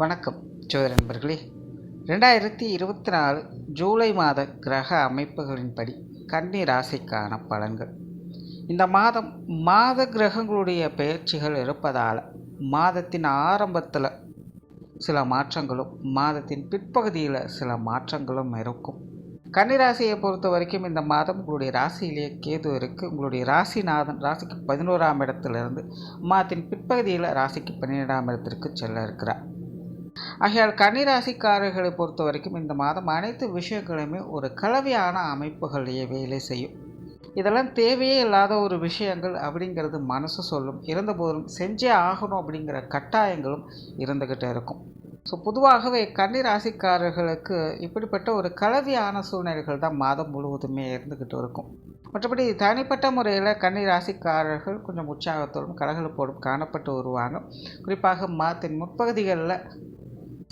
வணக்கம் ஜோதி நண்பர்களே. ரெண்டாயிரத்தி இருபத்தி நாலு ஜூலை மாத கிரக அமைப்புகளின்படி கன்னி ராசிக்கான பலன்கள். இந்த மாதம் மாத கிரகங்களுடைய பெயர்ச்சிகள் இருப்பதால் மாதத்தின் ஆரம்பத்தில் சில மாற்றங்களும் மாதத்தின் பிற்பகுதியில் சில மாற்றங்களும் இருக்கும். கன்னிராசியை பொறுத்த வரைக்கும் இந்த மாதம் உங்களுடைய ராசியிலேயே கேது இருக்குது உங்களுடைய ராசிநாதன் ராசிக்கு பதினோராம் இடத்துலேருந்து மாதத்தின் பிற்பகுதியில் ராசிக்கு பன்னிரெண்டாம் இடத்திற்கு செல்ல இருக்கிறார். ஆகையால் கன்னிராசிக்காரர்களை பொறுத்த வரைக்கும் இந்த மாதம் அனைத்து விஷயங்களுமே ஒரு கலவையான அமைப்புகளையே வேலை செய்யும். இதெல்லாம் தேவையே இல்லாத ஒரு விஷயங்கள் அப்படிங்கிறது மனசு சொல்லும். இருந்தபோதும் செஞ்சே ஆகணும் அப்படிங்கிற கட்டாயங்களும் இருந்துக்கிட்டே இருக்கும். ஸோ பொதுவாகவே கன்னிராசிக்காரர்களுக்கு இப்படிப்பட்ட ஒரு கலவையான சூழ்நிலைகள் தான் மாதம் முழுவதுமே இருந்துக்கிட்டு இருக்கும். மற்றபடி தனிப்பட்ட முறையில் கன்னிராசிக்காரர்கள் கொஞ்சம் உற்சாகத்தோடும் கலகலப்போடும் காணப்பட்டு வருவாங்க. குறிப்பாக மாதத்தின் முற்பகுதிகளில்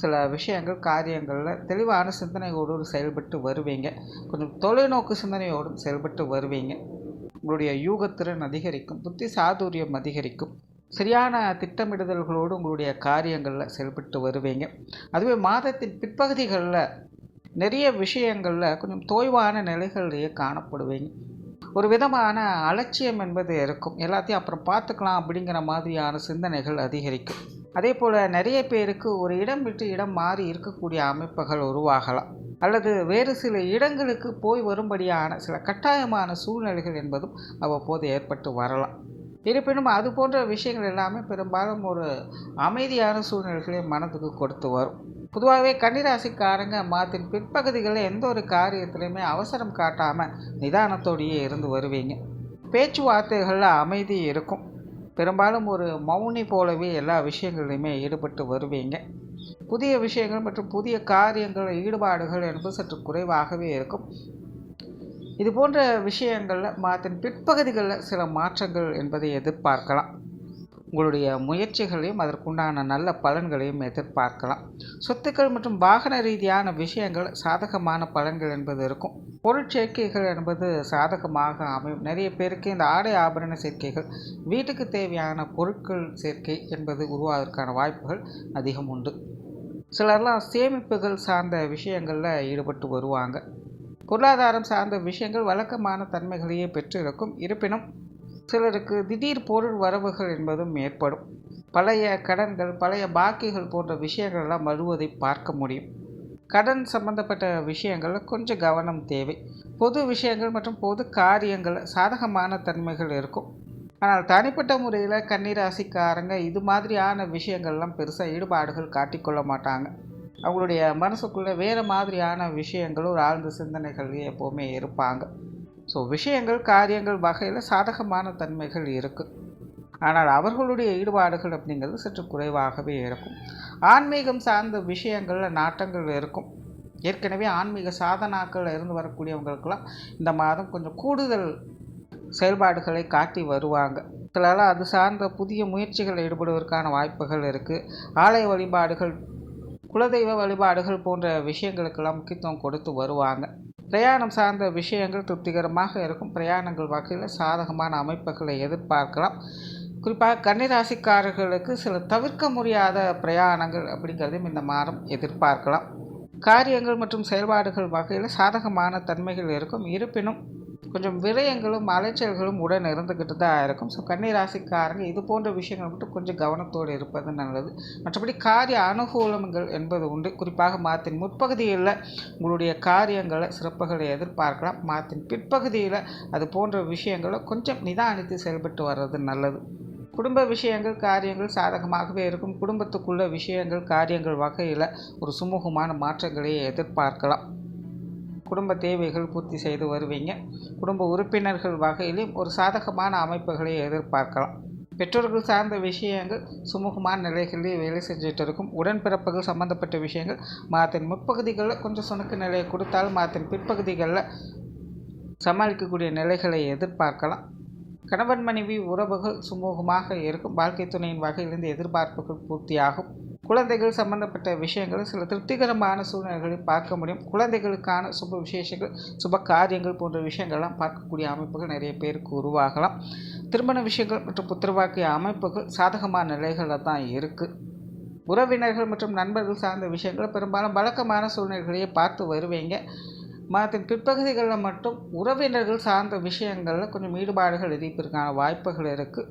சில விஷயங்கள் காரியங்களில் தெளிவான சிந்தனையோடு செயல்பட்டு வருவீங்க. கொஞ்சம் தொலைநோக்கு சிந்தனையோடும் செயல்பட்டு வருவீங்க. உங்களுடைய யூகத்திறன் அதிகரிக்கும் புத்தி சாதுரியம் அதிகரிக்கும். சரியான திட்டமிடுதல்களோடு உங்களுடைய காரியங்களில் செயல்பட்டு வருவீங்க. அதுவே மாதத்தின் பிற்பகுதிகளில் நிறைய விஷயங்களில் கொஞ்சம் தோய்வான நிலைகளிலேயே காணப்படுவீங்க. ஒரு விதமான அலட்சியம் என்பது இருக்கும். எல்லாத்தையும் அப்புறம் பார்த்துக்கலாம் அப்படிங்கிற மாதிரியான சிந்தனைகள் அதிகரிக்கும். அதே போல் நிறைய பேருக்கு ஒரு இடம் விட்டு இடம் மாறி இருக்கக்கூடிய அமைப்புகள் உருவாகலாம். அல்லது வேறு சில இடங்களுக்கு போய் வரும்படியான சில கட்டாயமான சூழ்நிலைகள் என்பதும் அவ்வப்போது ஏற்பட்டு வரலாம். இருப்பினும் அது போன்ற விஷயங்கள் எல்லாமே பெரும்பாலும் ஒரு அமைதியான சூழ்நிலைகளை மனதுக்கு கொடுத்து வரும். பொதுவாகவே கன்னிராசிக்காரங்க மாதத்தின் பிற்பகுதிகளில் எந்த ஒரு காரியத்திலையுமே அவசரம் காட்டாமல் நிதானத்தோடையே இருந்து வருவீங்க. பேச்சுவார்த்தைகளில் அமைதி இருக்கும். பெரும்பாலும் ஒரு மௌனி போலவே எல்லா விஷயங்களையுமே ஈடுபட்டு வருவீங்க. புதிய விஷயங்கள் மற்றும் புதிய காரியங்கள் ஈடுபாடுகள் என்பது சற்று குறைவாகவே இருக்கும். இது போன்ற விஷயங்களில் மாதத்தின் பிற்பகுதிகளில் சில மாற்றங்கள் என்பதை எதிர்பார்க்கலாம். உங்களுடைய முயற்சிகளையும் அதற்குண்டான நல்ல பலன்களையும் எதிர்பார்க்கலாம். சொத்துக்கள் மற்றும் வாகன ரீதியான விஷயங்கள் சாதகமான பலன்கள் என்பது இருக்கும். பொருட்சேர்க்கைகள் என்பது சாதகமாக அமையும். நிறைய பேருக்கு இந்த ஆடை ஆபரண சேர்க்கைகள் வீட்டுக்கு தேவையான பொருட்கள் சேர்க்கை என்பது உருவாவதற்கான வாய்ப்புகள் அதிகம் உண்டு. சிலர்லாம் சேமிப்புகள் சார்ந்த விஷயங்களில் ஈடுபட்டு வருவாங்க. பொருளாதாரம் சார்ந்த விஷயங்கள் வழக்கமான தன்மைகளையே பெற்றிருக்கும். இருப்பினும் சிலருக்கு திடீர் பொருள் வரவுகள் என்பதும் ஏற்படும். பழைய கடன்கள் பழைய பாக்கிகள் போன்ற விஷயங்கள்லாம் வருவதை பார்க்க முடியும். கடன் சம்பந்தப்பட்ட விஷயங்களில் கொஞ்சம் கவனம் தேவை. பொது விஷயங்கள் மற்றும் பொது காரியங்கள் சாதகமான தன்மைகள் இருக்கும். ஆனால் தனிப்பட்ட முறையில் கன்னிராசிக்காரங்க இது மாதிரியான விஷயங்கள்லாம் பெருசாக ஈடுபாடுகள் காட்டிக்கொள்ள மாட்டாங்க. அவங்களுடைய மனசுக்குள்ளே வேறு மாதிரியான விஷயங்களும் ஆழ்ந்த சிந்தனைகள் எப்போவுமே இருப்பாங்க. ஸோ விஷயங்கள் காரியங்கள் வகையில் சாதகமான தன்மைகள் இருக்குது ஆனால் அவர்களுடைய ஈடுபாடுகள் அப்படிங்கிறது சற்று குறைவாகவே இருக்கும். ஆன்மீகம் சார்ந்த விஷயங்களில் நாட்டங்கள் இருக்கும். ஏற்கனவே ஆன்மீக சாதனாக்கள் இருந்து வரக்கூடியவங்களுக்கெல்லாம் இந்த மாதம் கொஞ்சம் கூடுதல் செயல்பாடுகளை காட்டி வருவாங்க. சிலலாம் அது சார்ந்த புதிய முயற்சிகளில் ஈடுபடுவதற்கான வாய்ப்புகள் இருக்குது ஆலய வழிபாடுகள் குலதெய்வ வழிபாடுகள் போன்ற விஷயங்களுக்கெல்லாம் முக்கியத்துவம் கொடுத்து வருவாங்க. பிரயாணம் சார்ந்த விஷயங்கள் திருப்திகரமாக இருக்கும். பிரயாணங்கள் வகையில் சாதகமான அமைப்புகளை எதிர்பார்க்கலாம். குறிப்பாக கன்னிராசிக்காரர்களுக்கு சில தவிர்க்க முடியாத பிரயாணங்கள் அப்படிங்கிறதையும் இந்த மாதம் எதிர்பார்க்கலாம். காரியங்கள் மற்றும் செயல்பாடுகள் வகையில் சாதகமான தன்மைகள் இருக்கும். இருப்பினும் கொஞ்சம் விரயங்களும் அலைச்சல்களும் உடன் இருந்துக்கிட்டு தான் இருக்கும். ஸோ கன்னிராசிக்காரங்க இது போன்ற விஷயங்கள் மட்டும் கொஞ்சம் கவனத்தோடு இருப்பது நல்லது. மற்றபடி காரிய அனுகூலங்கள் என்பது உண்டு. குறிப்பாக மாத்தின் முற்பகுதியில் உங்களுடைய காரியங்களை சிறப்புகளை எதிர்பார்க்கலாம். மாத்தின் பிற்பகுதியில் அது போன்ற விஷயங்களை கொஞ்சம் நிதானித்து செயல்பட்டு வர்றது நல்லது. குடும்ப விஷயங்கள் காரியங்கள் சாதகமாகவே இருக்கும். குடும்பத்துக்குள்ள விஷயங்கள் காரியங்கள் வகையில் ஒரு சுமூகமான மாற்றங்களை எதிர்பார்க்கலாம். குடும்ப தேவைகள் பூர்த்தி செய்து வருவீங்க. குடும்ப உறுப்பினர்கள் வகையிலும் ஒரு சாதகமான அமைப்புகளை எதிர்பார்க்கலாம். பெற்றோர்கள் சார்ந்த விஷயங்கள் சுமூகமான நிலைகளிலே வேலை செஞ்சுட்டு இருக்கும். உடன்பிறப்புகள் சம்மந்தப்பட்ட விஷயங்கள் மாதத்தின் முற்பகுதிகளில் கொஞ்சம் சுணக்கு நிலையை கொடுத்தாலும் மாதத்தின் பிற்பகுதிகளில் சமாளிக்கக்கூடிய நிலைகளை எதிர்பார்க்கலாம். கணவன் மனைவி உறவுகள் சுமூகமாக இருக்கும். வாழ்க்கை துணையின் வகையிலிருந்து எதிர்பார்ப்புகள் பூர்த்தியாகும். குழந்தைகள் சம்பந்தப்பட்ட விஷயங்கள் சில திருப்திகரமான சூழ்நிலைகளை பார்க்க முடியும். குழந்தைகளுக்கான சுப விசேஷங்கள் சுப காரியங்கள் போன்ற விஷயங்கள்லாம் பார்க்கக்கூடிய அமைப்புகள் நிறைய பேருக்கு உருவாகலாம். திருமண விஷயங்கள் மற்றும் புத்திரவாக்கிய அமைப்புகள் சாதகமான நிலைகளில் தான் இருக்குது உறவினர்கள் மற்றும் நண்பர்கள் சார்ந்த விஷயங்கள் பெரும்பாலும் வழக்கமான சூழ்நிலைகளையே பார்த்து வருவீங்க. மாதத்தின் பிற்பகுதிகளில் மட்டும் உறவினர்கள் சார்ந்த விஷயங்களில் கொஞ்சம் ஈடுபாடுகள் எதிர்ப்பதற்கான வாய்ப்புகள் இருக்குது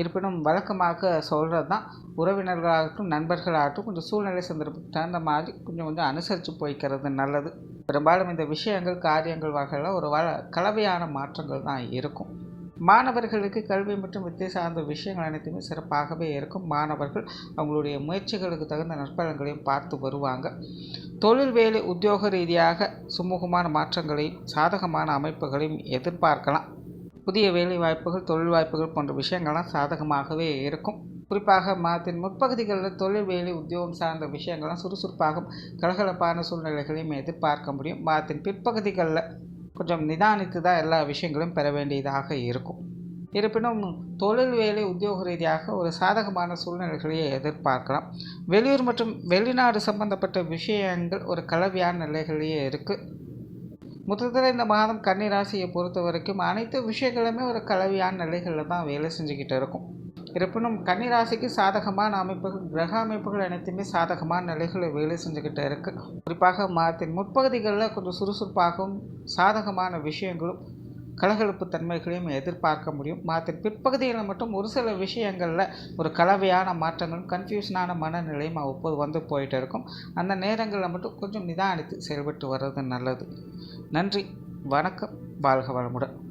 இருப்பினும் வழக்கமாக சொல்கிறது தான் உறவினர்களாகட்டும் நண்பர்களாகட்டும் கொஞ்சம் சூழ்நிலை சந்தர்ப்பத்துக்கு தகுந்த மாதிரி கொஞ்சம் கொஞ்சம் அனுசரித்து போய்க்கிறது நல்லது. பெரும்பாலும் இந்த விஷயங்கள் காரியங்கள் வகையில் ஒரு வள கலவையான மாற்றங்கள் தான் இருக்கும். மாணவர்களுக்கு கல்வி மற்றும் வித்தை சார்ந்த விஷயங்கள் அனைத்துமே சிறப்பாகவே இருக்கும். மாணவர்கள் அவங்களுடைய முயற்சிகளுக்கு தகுந்த நற்பலன்களையும் பார்த்து வருவாங்க. தொழில் வேலை உத்தியோக ரீதியாக சுமூகமான மாற்றங்களையும் சாதகமான அமைப்புகளையும் எதிர்பார்க்கலாம். புதிய வேலை வாய்ப்புகள் தொழில் வாய்ப்புகள் போன்ற விஷயங்கள்லாம் சாதகமாகவே இருக்கும். குறிப்பாக மாதத்தின் முற்பகுதிகளில் தொழில் வேலை உத்தியோகம் சார்ந்த விஷயங்கள்லாம் சுறுசுறுப்பாகவும் கலகலப்பான சூழ்நிலைகளையும் எதிர்பார்க்க முடியும். மாதத்தின் பிற்பகுதிகளில் கொஞ்சம் நிதானித்து தான் எல்லா விஷயங்களும் பெற வேண்டியதாக இருக்கும். இருப்பினும் தொழில் வேலை உத்தியோக ரீதியாக ஒரு சாதகமான சூழ்நிலைகளையே எதிர்பார்க்கலாம். வெளியூர் மற்றும் வெளிநாடு சம்பந்தப்பட்ட விஷயங்கள் ஒரு கலவையான நிலைகளிலேயே இருக்குது மொத்தத்தில் இந்த மாதம் கன்னிராசியை பொறுத்த வரைக்கும் அனைத்து விஷயங்களுமே ஒரு கலவையான நிலைகளில் தான் வேலை செஞ்சுக்கிட்டு இருக்கும். இருப்பினும் கன்னிராசிக்கு சாதகமான அமைப்புகள் கிரக அமைப்புகள் அனைத்துமே சாதகமான நிலைகளில் வேலை செஞ்சுக்கிட்டு இருக்குது குறிப்பாக மாதத்தின் முற்பகுதிகளில் கொஞ்சம் சுறுசுறுப்பாகவும் சாதகமான விஷயங்களும் கலகலப்பு தன்மைகளையும் எதிர்பார்க்க முடியும். மாதத்தின் பிற்பகுதிகளில் மட்டும் ஒரு சில விஷயங்களில் ஒரு கலவையான மாற்றங்களும் கன்ஃபியூஷனான மனநிலையும் அவ்வப்போது வந்து போயிட்டு இருக்கும். அந்த நேரங்களில் மட்டும் கொஞ்சம் நிதானித்து செயல்பட்டு வர்றது நல்லது. நன்றி. வணக்கம். வாழ்க வளமுடன்.